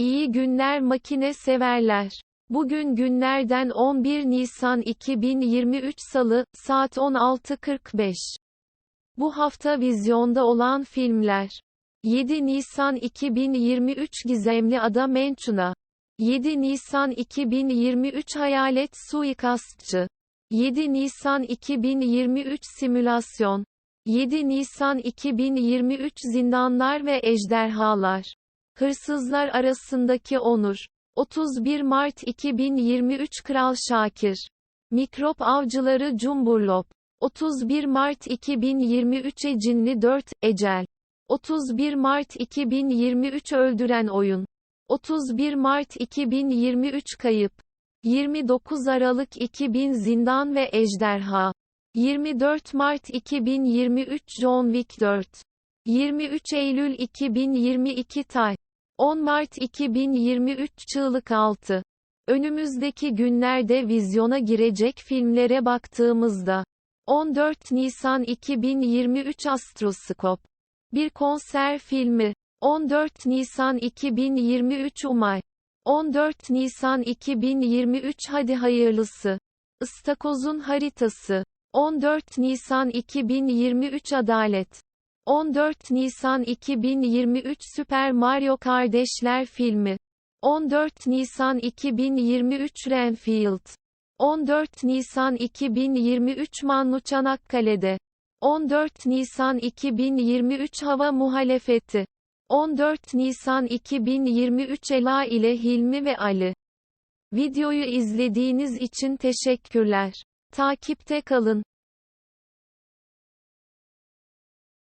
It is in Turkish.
İyi günler makine severler. Bugün günlerden 11 Nisan 2023 Salı, saat 16.45. Bu hafta vizyonda olan filmler. 7 Nisan 2023 Gizemli Ada Mençuna. 7 Nisan 2023 Hayalet Suikastçı. 7 Nisan 2023 Simülasyon. 7 Nisan 2023 Zindanlar ve Ejderhalar. Hırsızlar arasındaki onur. 31 Mart 2023 Kral Şakir. Mikrop Avcıları Cumburlop. 31 Mart 2023 Ecinli 4, Ecel. 31 Mart 2023 Öldüren Oyun. 31 Mart 2023 Kayıp. 29 Aralık 2000 Zindan ve Ejderha. 24 Mart 2023 John Wick 4. 23 Eylül 2022 Tay. 10 Mart 2023 Çığlık 6. Önümüzdeki günlerde vizyona girecek filmlere baktığımızda 14 Nisan 2023 Astroskop. Bir konser filmi. 14 Nisan 2023 Umay. 14 Nisan 2023 Hadi hayırlısı. Istakozun haritası. 14 Nisan 2023 Adalet. 14 Nisan 2023 Süper Mario Kardeşler filmi. 14 Nisan 2023 Renfield. 14 Nisan 2023 Manlu Çanakkale'de. 14 Nisan 2023 Hava Muhalefeti. 14 Nisan 2023 Ela ile Hilmi ve Ali. Videoyu izlediğiniz için teşekkürler. Takipte kalın.